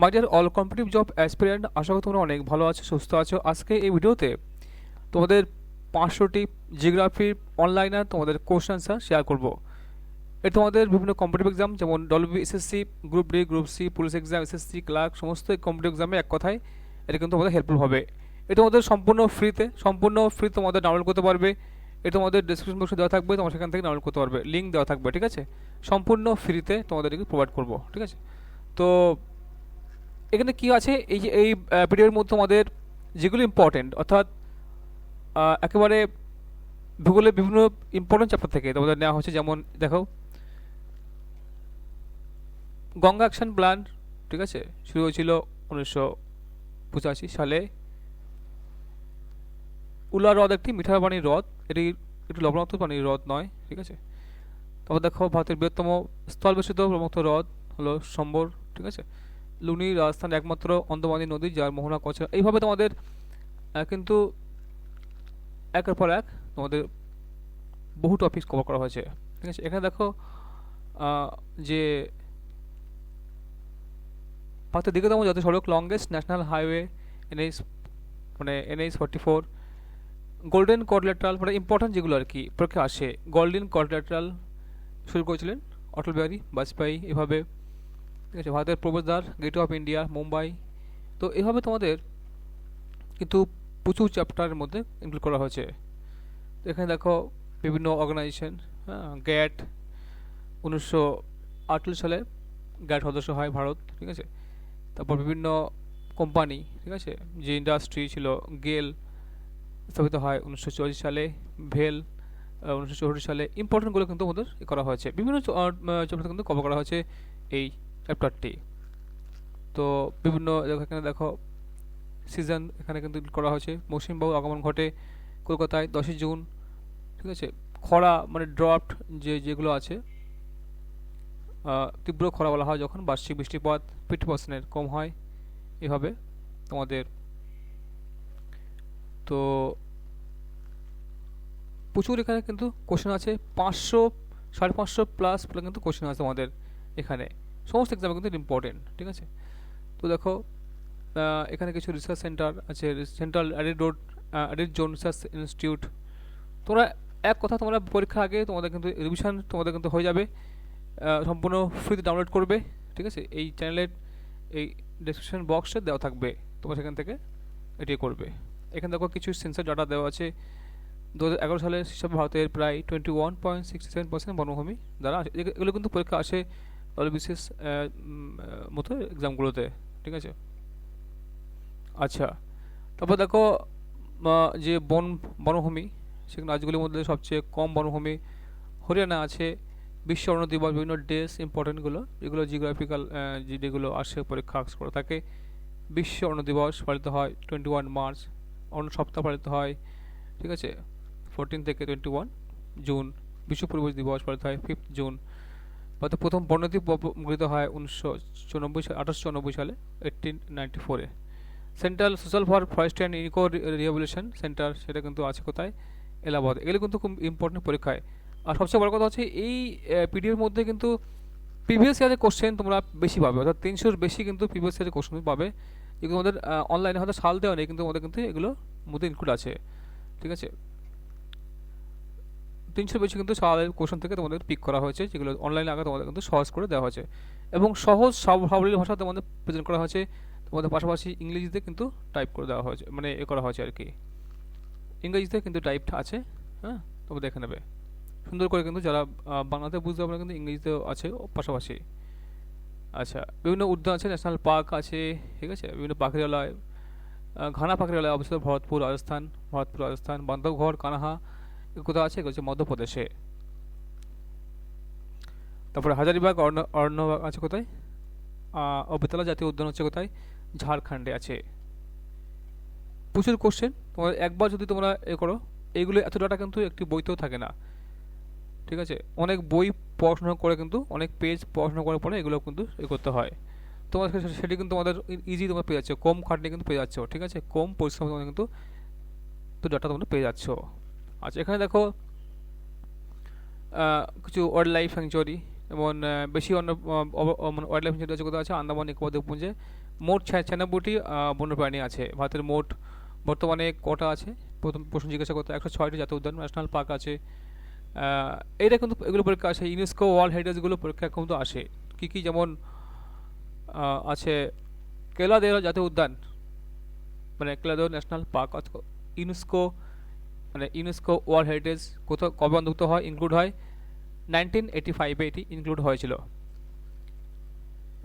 My dear all competitive job aspirant আশা করি তোমরা অনেক ভালো আছো, সুস্থ আছো। আজকে এই ভিডিওতে তোমাদের পাঁচশোটি জিওগ্রাফির অনলাইনে তোমাদের কোশ্চেন আনসার শেয়ার করব। এটা তোমাদের বিভিন্ন কম্পিটিভ এক্সাম যেমন WB SSC group D group C police exam SSC clerk সমস্ত কম্পিটিভ এক্সামে এক কথায় এটা কিন্তু তোমাদের হেল্পফুল হবে। এটা তোমাদের সম্পূর্ণ ফ্রিতে সম্পূর্ণ ফ্রি তোমাদের ডাউনলোড করতে পারবে। এটা তোমাদের ডিসক্রিপশন বক্সে দেওয়া থাকবে, তোমার সেখান থেকে ডাউনলোড করতে পারবে। লিঙ্ক দেওয়া থাকবে, ঠিক আছে? সম্পূর্ণ ফ্রিতে তোমাদেরকে প্রোভাইড করব, ঠিক আছে? তো এখানে কি আছে? এই যে, এই ভিডিওর মধ্যে তোমাদের যেগুলো ইম্পর্টেন্ট অর্থাৎ একেবারে ভূগোলের বিভিন্ন ইম্পর্টেন্ট চ্যাপ্টার থেকে তোমাদের নেওয়া হচ্ছে, যেমন, দেখো, গঙ্গা অ্যাকশন প্ল্যান ঠিক আছে? শুরু হয়েছিল উনিশশো পঁচাশি সালে। উলা হ্রদ একটি মিঠা পানির হ্রদ। এটি একটি লবণাক্ত পানির হ্রদ নয়, ঠিক আছে? তারপর দেখো, ভারতের বৃহত্তম স্থলবেষ্টিত প্রমুক্ত হ্রদ হলো সম্বর, ঠিক আছে? লুনি রাজস্থান একমাত্র অন্দমানী নদী যার মোহনা কচরা এইভাবে তোমাদের কিন্তু একের পর এক তোমাদের বহু টপিক কভার করা হয়েছে। ঠিক আছে? এখানে দেখো যে ভারতের দীর্ঘতম জাতীয় সড়ক লংগেস্ট ন্যাশনাল হাইওয়ে এনএইচ মানে NH forty four golden quadrilateral মানে ইম্পর্টেন্ট যেগুলো আর কি পরীক্ষা আসে গোল্ডেন কোয়াড্রিলেটারাল শুরু করেছিলেন অটল বিহারী বাজপেয়ী। এভাবে ঠিক আছে? ভারতের প্রবেশদ্বার গেট অফ ইন্ডিয়া মুম্বাই। তো এভাবে তোমাদের কিন্তু প্রচুর চ্যাপ্টারের মধ্যে ইনক্লুড করা হয়েছে। তো এখানে দেখো বিভিন্ন অর্গানাইজেশন হ্যাঁ গ্যাট উনিশশো আটচল্লিশ সালে গ্যাট সদস্য হয় ভারত, ঠিক আছে? তারপর বিভিন্ন কোম্পানি ঠিক আছে? যে ইন্ডাস্ট্রি ছিল গেল স্থাপিত হয় উনিশশো চল্লিশ সালে ভেল উনিশশো চৌষট্টি সালে। ইম্পর্টেন্টগুলো কিন্তু আমাদের করা হয়েছে। বিভিন্ন চ্যাপ্টার কিন্তু কভার করা হয়েছে এই চ্যাপ্টারটি তো বিভিন্ন এখানে দেখো সিজন এখানে কিন্তু করা হয়েছে। মৌসুমি বায়ু আগমন ঘটে কলকাতায় দশই জুন, ঠিক আছে? খরা মানে ড্রফট যে যেগুলো আছে তীব্র খরা বলা হয় যখন, বার্ষিক বৃষ্টিপাত ফিফটি পার্সেন্টের কম হয় এভাবে তোমাদের। তো প্রচুর এখানে কিন্তু কোশ্চেন আছে, পাঁচশো, সাড়ে পাঁচশো প্লাস কিন্তু কোশ্চেন আছে আমাদের এখানে। সমস্ত এক্সামে কিন্তু ইম্পর্টেন্ট ঠিক আছে? তো দেখো এখানে কিছু রিসার্চ সেন্টার আছে central arid road arid zone research institute তোমরা এক কথা তোমরা পরীক্ষার আগে তোমাদের কিন্তু রিভিশন তোমাদের কিন্তু হয়ে যাবে সম্পূর্ণ ফ্রিতে ডাউনলোড করবে, ঠিক আছে? এই চ্যানেলের এই ডেসক্রিপশন বক্সে দেওয়া থাকবে, তোমরা সেখান থেকে এটি করবে। এখানে দেখো কিছু সেন্সার ডাটা দেওয়া আছে। দু হাজার এগারো সালের হিসাবে ভারতের প্রায় twenty one point sixty seven percent বনভূমি দ্বারা এগুলো কিন্তু পরীক্ষা আসে বিশেষ মতো এক্সামগুলোতে ঠিক আছে? আচ্ছা তারপর দেখো যে বন, বনভূমি, সেখানে রাজ্যগুলির মধ্যে সবচেয়ে কম বনভূমি, হরিয়ানা আছে, বিশ্ব অরণ্য দিবস, বিভিন্ন ডেস ইম্পর্টেন্টগুলো যেগুলো জিওগ্রাফিক্যাল যেগুলো আসে পরীক্ষা আস করা থাকে। বিশ্ব অরণ্য দিবস পালিত হয় টোয়েন্টি ওয়ান মার্চ অন্য সপ্তাহ পালিত হয়, ঠিক আছে? ফোরটিন থেকে টোয়েন্টি ওয়ান জুন বিশ্ব পরিবেশ দিবস পালিত হয় ফিফথ জুন অর্থাৎ প্রথম বর্ণদ্বীপ গৃহীত হয় উনিশশো চুরানব্বই সালে, আঠারোশো চুরানব্বই সালে এইটিন নাইনটি ফোরে central social for forest and eco rehabilitation centre সেটা কিন্তু আছে কোথায়? এলাহাবাদ। এগুলো কিন্তু খুব ইম্পর্টেন্ট পরীক্ষায়। আর সবচেয়ে বড় কথা হচ্ছে, এই পিডিএফের মধ্যে কিন্তু প্রিভিয়াস ইয়ারের কোশ্চেন তোমরা বেশি পাবে, অর্থাৎ তিনশোর বেশি কিন্তু প্রিভিয়াস ইয়ারের কোশ্চেন পাবে এগুলো আমাদের অনলাইনে হয়তো সাল দেওয়া নেই, কিন্তু আমাদের কিন্তু এগুলো মধ্যে ইনক্লুড আছে। ঠিক আছে? তিনশোর বেশি কিন্তু সালের কোশ্চেন থেকে তোমাদের পিক করা হয়েছে, যেগুলো অনলাইনে আগে তোমাদের কিন্তু সহজ করে দেওয়া হয়েছে। এবং সহজ সব- সাবলীল ভাষা তোমাদের প্রেজেন্ট করা হয়েছে, তোমাদের পাশাপাশি ইংরেজিতে কিন্তু টাইপ করে দেওয়া হয়েছে মানে এ করা হয়েছে আর কি। ইংরেজিতে কিন্তু টাইপটা আছে হ্যাঁ? তবে দেখে নেবে। সুন্দর করে কিন্তু যারা বাংলাতে বুঝতে পারবে কিন্তু ইংরেজিতেও আছে পাশাপাশি। আচ্ছা বিভিন্ন উদ্যান আছে ন্যাশনাল পার্ক আছে, ঠিক আছে? বিভিন্ন পাখিরালয় ঘানা পাখিরালয় অবস্থিত, ভরতপুর, রাজস্থান ভরতপুর, রাজস্থান, বান্ধবঘর, কানাহা কোথায় আছে? হচ্ছে মধ্যপ্রদেশে। তারপরে হাজারিবাগ অরণ্য অরণ্যবাগ আছে কোথায়? আহ, ও বেতলা জাতীয় উদ্যান হচ্ছে কোথায়? ঝাড়খণ্ডে আছে। প্রচুর কোশ্চেন তোমার একবার যদি তোমরা এ করো এইগুলো এত ডাটা কিন্তু একটি বইতেও থাকে না। ঠিক আছে? অনেক বই পড়াশোনা করে কিন্তু অনেক পেজ পড়াশোনা করার পরে এগুলো কিন্তু এ করতে হয়। তোমার সেটি কিন্তু তোমাদের ইজি তোমরা পেয়ে যাচ্ছ। কম খাটনি কিন্তু পেয়ে যাচ্ছ। ঠিক আছে? কম পরিশ্রম তোমরা কিন্তু তো ডাটা তোমরা পেয়ে যাচ্ছ। আচ্ছা এখানে দেখো কিছু ওয়াইল্ড লাইফ স্যাংচুয়ারি যেমন বেশি অন্য ওয়াইল্ড লাইফ আছে কোথাও আছে? আন্দামান, নিকোবর, দ্বীপপুঞ্জে। মোট ছিয়ানব্বইটি বন্যপ্রাণী আছে। ভারতের মোট বর্তমানে কটা আছে? প্রথম প্রশ্ন জিজ্ঞাসা করতে একশো ছয়টি জাতীয় উদ্যান, ন্যাশনাল পার্ক আছে। এইটা কিন্তু এগুলো পরীক্ষা আসে। ইউনেস্কো ওয়ার্ল্ড হেরিটেজগুলো পরীক্ষা কিন্তু আসে। কী কী যেমন আছে। কেলাদেরা জাতীয় উদ্যান মানে কেলাদেরা ন্যাশনাল পার্ক ইউনেস্কো মানে ইউনেস্কো ওয়ার্ল্ড হেরিটেজ কোথাও কবে অন্তর্ভুক্ত হয় ইনক্লুড হয়। নাইনটিন এইটি ফাইভে এটি ইনক্লুড হয়েছিল।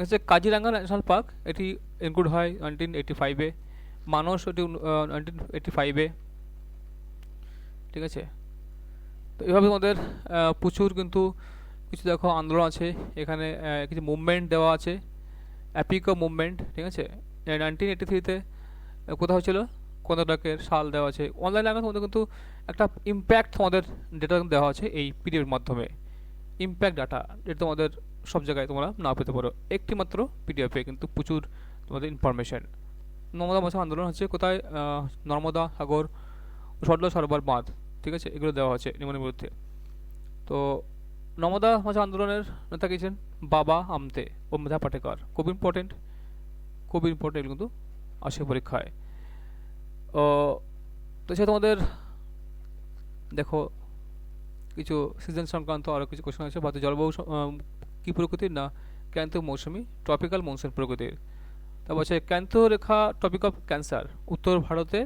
হচ্ছে কাজিরাঙ্গা ন্যাশনাল পার্ক এটি ইনক্লুড হয় নাইনটিন এইটি ফাইভে মানস এটি নাইনটিন এইটি ফাইভে ঠিক আছে? তো এভাবে আমাদের প্রচুর কিন্তু কিছু দেখো আন্দোলন আছে। এখানে কিছু মুভমেন্ট দেওয়া আছে। অ্যাপিকো মুভমেন্ট ঠিক আছে? নাইনটিন এইটি থ্রিতে কোথাও ছিল কর্ণাটকের সাল দেওয়া আছে। অনলাইন লাগানোর মধ্যে কিন্তু একটা ইম্প্যাক্ট তোমাদের ডেটা দেওয়া আছে এই পিডিএফের মাধ্যমে। ইম্প্যাক্ট ডাটা এটা তোমাদের সব জায়গায় তোমরা না পেতে পারো। একটি মাত্র পিডিএফে কিন্তু প্রচুর তোমাদের ইনফরমেশন নর্মদা মাছ আন্দোলন হচ্ছে কোথায়? নর্মদা, সাগর, সরলা, সরোবর, বাঁধ, ঠিক আছে? এগুলো দেওয়া আছে নিম্নের বিরুদ্ধে। তো নর্মদা মাছ আন্দোলনের নেতা গেছেন বাবা আমতে ও মেধা পাটেকর। খুব ইম্পর্টেন্ট খুব ইম্পর্টেন্ট কিন্তু আসে পরীক্ষায়। তো সে তোমাদের দেখো, কিছু সিজন সংক্রান্ত আরও কিছু কোশ্চেন আছে ভারতের জলবায়ু কি প্রকৃতির? না ক্যান্থ মৌসুমি ট্রপিক্যাল মনসুন প্রকৃতির। তারপর আছে ক্যান্থ রেখা টপিক অফ ক্যান্সার উত্তর ভারতে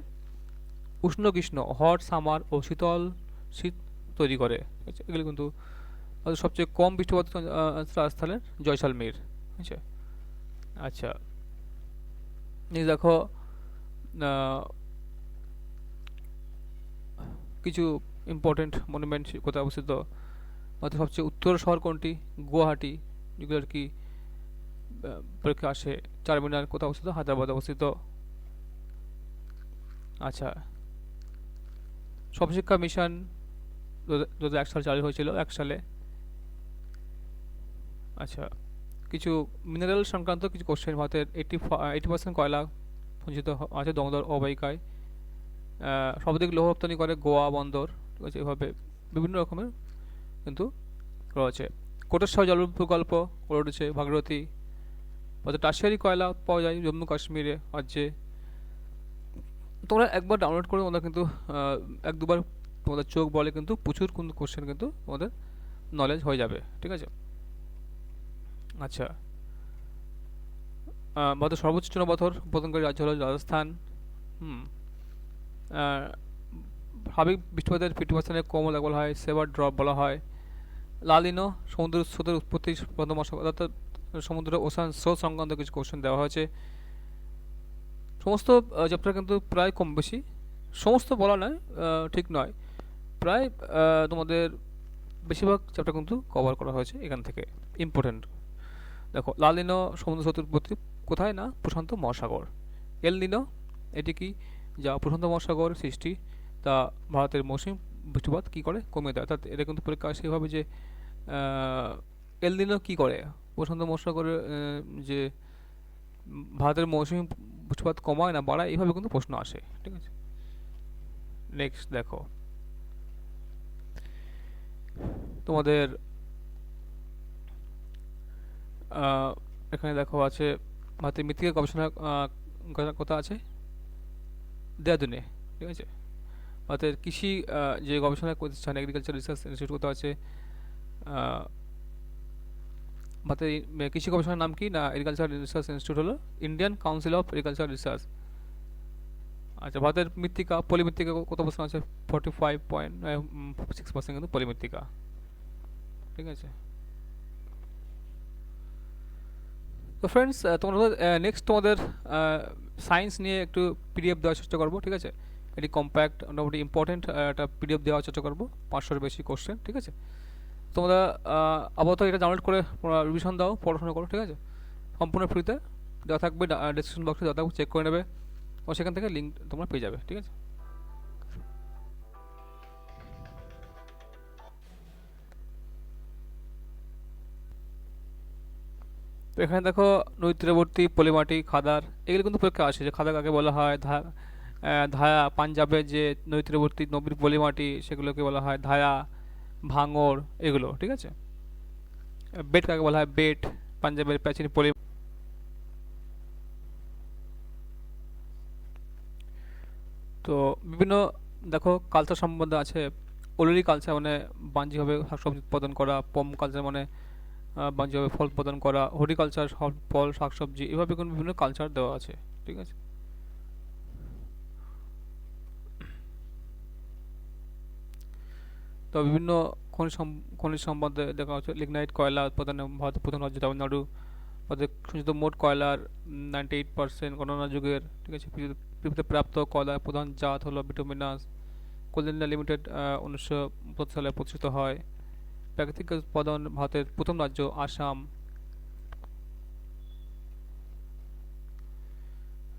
উষ্ণ গ্রীষ্ম হট সামার ও শীতল শীত তৈরি করে। আছে? এগুলো কিন্তু সবচেয়ে কম বৃষ্টিপাত স্থানে জয়সালমীর আছে আচ্ছা এই দেখো কিছু ইম্পর্টেন্ট মনুমেন্ট কোথায় অবস্থিত? ভারতের সবচেয়ে উত্তর শহর কোনটি? গুয়াহাটি যেগুলো আর কি পরীক্ষা আসে, চারমিনার কোথায় অবস্থিত? হায়দ্রাবাদ অবস্থিত। আচ্ছা। সবশিক্ষা মিশন দু এক সালে চালু হয়েছিল, এক সালে। আচ্ছা। কিছু মিনারেল সংক্রান্ত কিছু কোশ্চেন ভারতের এইটি এইটি পার্সেন্ট কয়লা সঞ্চিত আছে দমদর অববাহিকায়। সর্বাধিক লৌহ রপ্তানি করে গোয়া, বন্দর, ঠিক আছে, এভাবে বিভিন্ন রকমের কিন্তু রয়েছে। কোটেশ্বর জল প্রকল্প উঠেছে ভাগীরথী। অর্থাৎ টার্সিয়ারি কয়লা পাওয়া যায় জম্মু কাশ্মীরে, রাজ্যে। তোমরা একবার ডাউনলোড করে তোমরা কিন্তু এক দুবার তোমাদের চোখ বলে কিন্তু প্রচুর কিন্তু কোশ্চেন কিন্তু তোমাদের নলেজ হয়ে যাবে, ঠিক আছে? আচ্ছা। ভারতের সর্বোচ্চ চুনাপাথর উৎপাদনকারী রাজ্য হলো রাজস্থান। হুম। স্বাভাবিক বৃষ্টিপাতের ফিফটি পার্সেন্টের কম বলা হয় সেভার ড্রপ বলা হয়। লালিনো সমুদ্র স্রোতের উৎপত্তি প্রথম অর্থাৎ সমুদ্র ওশান স্রোত সংক্রান্ত কিছু কোশ্চেন দেওয়া হয়েছে। সমস্ত চ্যাপ্টার কিন্তু প্রায় কম বেশি। সমস্ত বলা নয় ঠিক নয়। প্রায় তোমাদের বেশিরভাগ চ্যাপ্টার কিন্তু কভার করা হয়েছে এখান থেকে ইম্পর্টেন্ট দেখো লালিনো সমুদ্র স্রোতের উৎপত্তি কোথায় না? প্রশান্ত মহাসাগর। এল নিনো, এটি কি যা প্রশান্ত মহাসাগর সৃষ্টি, তা ভারতের মৌসুমী বৃষ্টিপাত কী করে কমিয়ে দেয়? অর্থাৎ এটা কিন্তু পরীক্ষা সেভাবে যে এল নিনো কী করে? প্রশান্ত মহাসাগরের যে ভারতের মৌসুমী বৃষ্টিপাত কমায় না বাড়ায়, এইভাবে কিন্তু প্রশ্ন আসে। ঠিক আছে? নেক্সট দেখো। তোমাদের এখানে দেখো আছে ভারতের মৃত্তিকা গবেষণা কথা আছে। দেয়াদুনে ঠিক আছে? ভারতের কৃষি যে গবেষণা প্রতিষ্ঠান এগ্রিকালচার রিসার্চ ইনস্টিটিউট কোথাও আছে ভারতের কৃষি গবেষণার নাম কি না এগ্রিকালচার রিসার্চ ইনস্টিটিউট হলো? Indian council of agriculture research আচ্ছা ভারতের মৃত্তিকা, পলিমৃত্তিকা কত পার্সেন্ট আছে? Forty five point six percent কিন্তু পলিমৃত্তিকা। ঠিক আছে? তো ফ্রেন্ডস তোমরা নেক্সট তোমাদের সায়েন্স নিয়ে একটু পিডিএফ দেওয়ার চেষ্টা করব, ঠিক আছে? এটি কম্প্যাক্ট মোটামুটি ইম্পর্টেন্ট একটা পিডিএফ দেওয়ার চেষ্টা করব, পাঁচশোর বেশি কোশ্চেন ঠিক আছে? তোমরা আপাতত এটা ডাউনলোড করে রিভিশন দাও, পড়াশোনা করো, ঠিক আছে? সম্পূর্ণ ফ্রিতে দেওয়া থাকবে ডিসক্রিপশন বক্সে দেওয়া থাকবে চেক করে নেবে, ও সেখান থেকে লিঙ্ক তোমরা পেয়ে যাবে, ঠিক আছে? তো এখানে দেখো নদী তীরবর্তী পলিমাটি, খাদার, এগুলো কিন্তু পরীক্ষা আসে যে খাদা কাকে বলা হয়, ধা ধায়া পাঞ্জাবের যে নদী তীরবর্তী নবীর পলিমাটি সেগুলোকে বলা হয়, ধায়া, ভাঙর, এগুলো, ঠিক আছে? বেট কাকে বলা হয়? বেট, পাঞ্জাবের প্রাচীন পলি, তো বিভিন্ন, দেখো কালচার সম্বন্ধে আছে। ওলেরি কালচার মানে বাণিজ্যিকভাবে শাকসবজি উৎপাদন করা, পম কালচার মানে বাণিজ্যিকভাবে ফল উৎপাদন করা হর্টিকালচার ফল শাকসবজি, এভাবে কোনো বিভিন্ন কালচার দেওয়া আছে, ঠিক আছে? তো বিভিন্ন খনিজ খনিজ সম্বন্ধে দেখা হচ্ছে লিগনাইট কয়লা উৎপাদনে ভারতের প্রধান রাজ্য তামিলনাড়ু। ভারতের সঞ্চিত মোট কয়লার নাইনটি এইট পার্সেন্ট গণনা যুগের, ঠিক আছে? পৃথিবীতে প্রাপ্ত কয়লার প্রধান জাত হলো বিটুমিনাস কোলিন্ডা লিমিটেড উনিশশো সালে প্রতিষ্ঠিত হয়। প্রাকৃতিক গ্যাস উৎপাদন ভারতের প্রথম রাজ্য আসাম।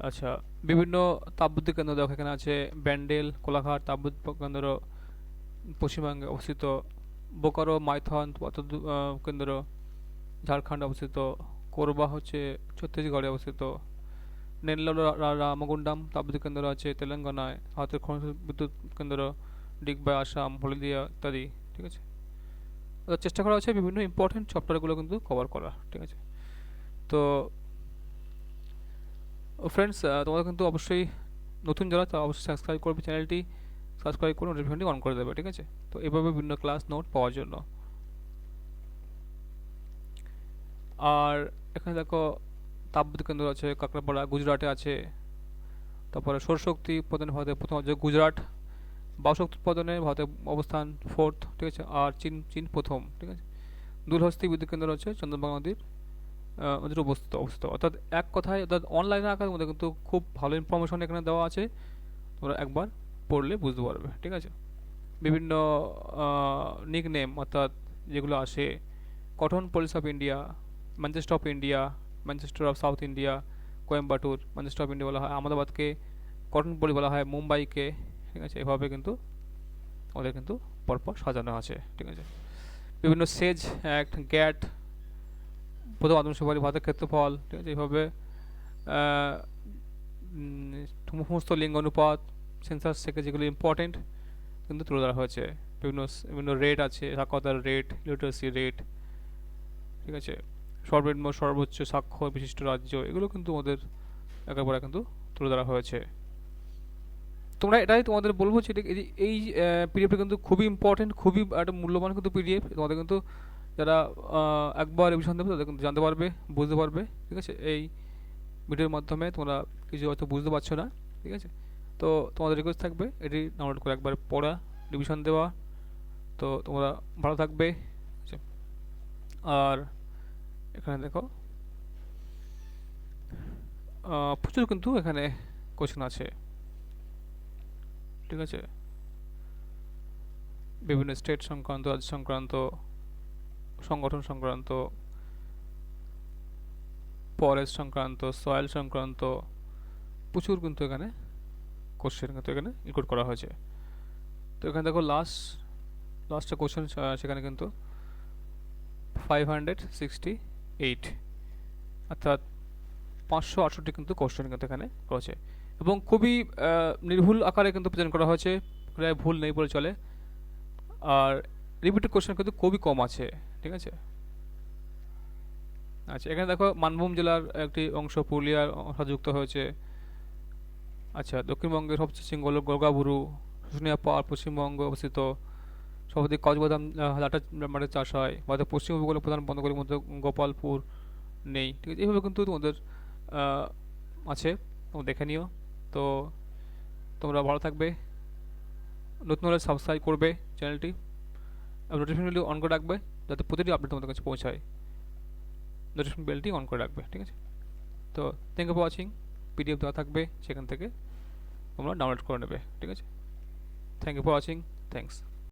আচ্ছা বিভিন্ন তাপবিদ্যুৎ কেন্দ্র দেখো, এখানে আছে ব্যান্ডেল, কোলাঘাট তাপবিদ্যুৎ কেন্দ্র, পশ্চিমবঙ্গে অবস্থিত বোকারো, মাইথন কেন্দ্র, ঝাড়খণ্ড অবস্থিত, কোরবা হচ্ছে ছত্তিশগড়ে অবস্থিত, নেল্লোর রামগুন্ডাম তাপবিদ্যুৎ কেন্দ্র আছে তেলেঙ্গানায়, ভারতের খনিজ বিদ্যুৎ কেন্দ্র, ডিগবাই, আসাম, হলদিয়া ইত্যাদি, ঠিক আছে? চেষ্টা করা হচ্ছে বিভিন্ন ইম্পর্টেন্ট চ্যাপ্টারগুলো কিন্তু কভার করা ঠিক আছে? তো ফ্রেন্ডস তোমরা কিন্তু অবশ্যই নতুন যারা, তারা অবশ্যই সাবস্ক্রাইব করবে চ্যানেলটি সাবস্ক্রাইব করে নোটিফিকেশনটি অন করে দেবে, ঠিক আছে? তো এভাবে বিভিন্ন ক্লাস নোট পাওয়ার জন্য। আর এখানে দেখো, তাপবিদ্যুৎ কেন্দ্র আছে, কাঁকড়াপাড়া, গুজরাটে আছে, তারপরে সৌরশক্তি উৎপাদনে ভারতের প্রথম রাজ্য গুজরাট। বায়ুশক্তি উৎপাদনে ভারতের অবস্থান ফোর্থ ঠিক আছে? আর চীন চীন প্রথম, ঠিক আছে? দূরহস্তি বিদ্যুৎ কেন্দ্র হচ্ছে চন্দ্রভাগা নদীর নদীর অবস্থিত অবস্থিত। অর্থাৎ এক কথায়, অর্থাৎ অনলাইনে আঁকার মধ্যে কিন্তু খুব ভালো ইনফরমেশন এখানে দেওয়া আছে। তোমরা একবার পড়লে বুঝতে পারবে, ঠিক আছে? বিভিন্ন নিক নেম অর্থাৎ যেগুলো আসে cottonopolis of India Manchester of India Manchester of south India Coimbatore Manchester of India বলা হয়, আহমেদাবাদকে কটন পলি বলা হয়, মুম্বাইকে ঠিক আছে? এভাবে কিন্তু ওদের কিন্তু পরপর সাজানো আছে, ঠিক আছে? বিভিন্ন সেজ অ্যাক্ট গ্যাট প্রথম আদম সুপারি ভারতের ক্ষেত্রফল, ঠিক আছে? এইভাবে সমস্ত লিঙ্গ অনুপাত সেন্সাস থেকে যেগুলো ইম্পর্টেন্ট কিন্তু তুলে ধরা হয়েছে। বিভিন্ন বিভিন্ন রেট আছে, সাক্ষরতার রেট লিটারেসি রেট ঠিক আছে? সর্বনিম্ন, সর্বোচ্চ স্বাক্ষর বিশিষ্ট রাজ্য, এগুলো কিন্তু ওদের একের পর কিন্তু তুলে ধরা হয়েছে। তোমরা এটাই তোমাদের বলব যে এই পিডিএফটা কিন্তু খুবই ইম্পর্টেন্ট খুবই একটা মূল্যবান কিন্তু পিডিএফ তোমাদের কিন্তু যারা একবার রিভিশন দেবে, তাদের কিন্তু জানতে পারবে, বুঝতে পারবে, ঠিক আছে? এই ভিডিওর মাধ্যমে তোমরা কিছু হয়তো বুঝতে পারছ না, ঠিক আছে? তো তোমাদের রিকোয়েস্ট থাকবে, এটি ডাউনলোড করে একবার পড়া রিভিশন দেওয়া। তো তোমরা ভালো থাকবে আর এখানে দেখো প্রচুর কিন্তু এখানে কোশ্চেন আছে। ঠিক আছে? বিভিন্ন স্টেট সংক্রান্ত, রাজ্য সংক্রান্ত, সংগঠন সংক্রান্ত ফরেস্ট সংক্রান্ত সয়েল সংক্রান্ত, প্রচুর কিন্তু এখানে কোশ্চেন কিন্তু এখানে ইনক্লুড করা হয়েছে। তো এখানে দেখো লাস্ট লাস্টটা কোশ্চেন সেখানে কিন্তু ফাইভ হান্ড্রেড সিক্সটি এইট অর্থাৎ পাঁচশো আটষট্টি কিন্তু কোশ্চেন কিন্তু এখানে রয়েছে। এবং খুবই নির্ভুল আকারে কিন্তু প্রেজেন্ট করা হয়েছে। প্রায় ভুল নেই বলে চলে। আর রিপিটেড কোশ্চেন কিন্তু খুবই কম আছে, ঠিক আছে? আচ্ছা এখানে দেখো, মানভূম জেলার একটি অংশ পুরুলিয়ার সাথে যুক্ত হয়েছে। আচ্ছা দক্ষিণবঙ্গের সবচেয়ে সিংহ হল গোর্গাবুরু শুশুনিয়া পাহাড় পশ্চিমবঙ্গে অবস্থিত। সর্বাধিক কচবাদাম লাটা মাঠের চাষ হয়। ভারতের পশ্চিম উপকূলের প্রধান বন্দরগুলির মধ্যে গোপালপুর নেই। ঠিক আছে, এইভাবে কিন্তু তোমাদের আছে। দেখে নিও। তো তোমরা ভালো থাকবে। নতুন হলে সাবস্ক্রাইব করবে চ্যানেলটি নোটিফিকেশন বেলটি অন করে রাখবে যাতে প্রতিটি আপডেট তোমাদের কাছে পৌঁছায়। নোটিফিকেশন বেলটি অন করে রাখবে, ঠিক আছে? তো thank you for watching PDF দেওয়া থাকবে সেখান থেকে তোমরা ডাউনলোড করে নেবে, ঠিক আছে? Thank you for watching thanks